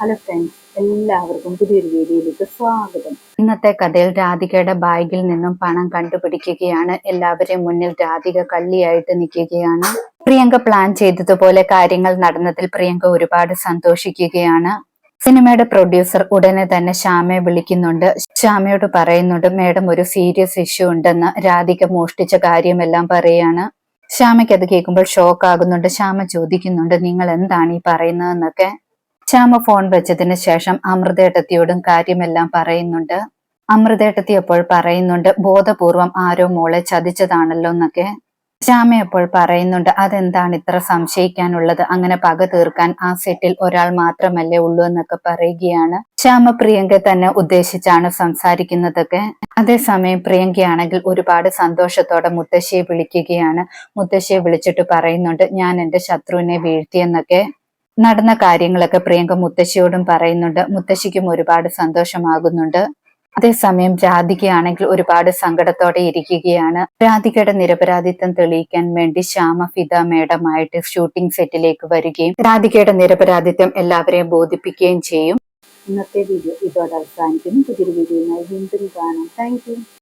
Hello friends എല്ലാവർക്കും പുതിയൊരു വീഡിയോയിലേക്ക് സ്വാഗതം. ഇന്നത്തെ കഥയിൽ രാധികയുടെ ബാഗിൽ നിന്നും പണം കണ്ടുപിടിക്കുകയാണ്. എല്ലാവരെയും മുന്നിൽ രാധിക കള്ളിയായിട്ട് നിൽക്കുകയാണ്. പ്രിയങ്ക പ്ലാൻ ചെയ്തതുപോലെ കാര്യങ്ങൾ നടന്നതിൽ പ്രിയങ്ക ഒരുപാട് സന്തോഷിക്കുകയാണ്. സിനിമയുടെ പ്രൊഡ്യൂസർ ഉടനെ തന്നെ ശ്യാമയെ വിളിക്കുന്നുണ്ട്. ശ്യാമയോട് പറയുന്നുണ്ട് മേഡം ഒരു സീരിയസ് ഇഷ്യൂ ഉണ്ടെന്ന് രാധിക മോഷ്ടിച്ച കാര്യമെല്ലാം പറയാണ്. ശ്യാമയ്ക്ക് അത് കേൾക്കുമ്പോൾ ഷോക്ക് ആകുന്നുണ്ട്. ശ്യാമ ചോദിക്കുന്നുണ്ട് നിങ്ങൾ എന്താണ് ഈ പറയുന്നതെന്നൊക്കെ? ശ്യാമ ഫോൺ വെച്ചതിന് ശേഷം അമൃതേട്ടത്തിയോടും കാര്യമെല്ലാം പറയുന്നുണ്ട്. അമൃതേട്ടത്തി അപ്പോൾ പറയുന്നുണ്ട്? ബോധപൂർവം ആരോ മോളെ ചതിച്ചതാണല്ലോ എന്നൊക്കെ. ശ്യാമ അപ്പോൾ പറയുന്നുണ്ട്? അതെന്താണ് ഇത്ര സംശയിക്കാനുള്ളത്? അങ്ങനെ പക തീർക്കാൻ ആ സെറ്റിൽ ഒരാൾ മാത്രമല്ലേ ഉള്ളൂ എന്നൊക്കെ പറയുകയാണ്. ശ്യാമ പ്രിയങ്ക തന്നെ ഉദ്ദേശിച്ചാണ് സംസാരിക്കുന്നതൊക്കെ. അതേസമയം പ്രിയങ്കയാണെങ്കിൽ ഒരുപാട് സന്തോഷത്തോടെ മുത്തശ്ശിയെ വിളിക്കുകയാണ്. മുത്തശ്ശിയെ വിളിച്ചിട്ട് പറയുന്നുണ്ട് ഞാൻ എന്റെ ശത്രുവിനെ വീഴ്ത്തിയെന്നൊക്കെ നടന്ന കാര്യങ്ങളൊക്കെ പ്രിയങ്ക മുത്തശ്ശിയോടും പറയുന്നുണ്ട്. മുത്തശ്ശിക്കും ഒരുപാട് സന്തോഷമാകുന്നുണ്ട്. അതേസമയം രാധികയാണെങ്കിൽ ഒരുപാട് സങ്കടത്തോടെ ഇരിക്കുകയാണ്. രാധികയുടെ നിരപരാധിത്വം തെളിയിക്കാൻ വേണ്ടി ശ്യാമ ഫിദ മേഡമായിട്ട് ഷൂട്ടിംഗ് സെറ്റിലേക്ക് വരികയും രാധികയുടെ നിരപരാധിത്വം എല്ലാവരെയും ബോധിപ്പിക്കുകയും ചെയ്യും. ഇന്നത്തെ വീഡിയോ ഇതോടെ അവസാനിക്കുന്നു. പുതിയൊരു വീഡിയോയുമായി വീണ്ടും കാണാം. താങ്ക്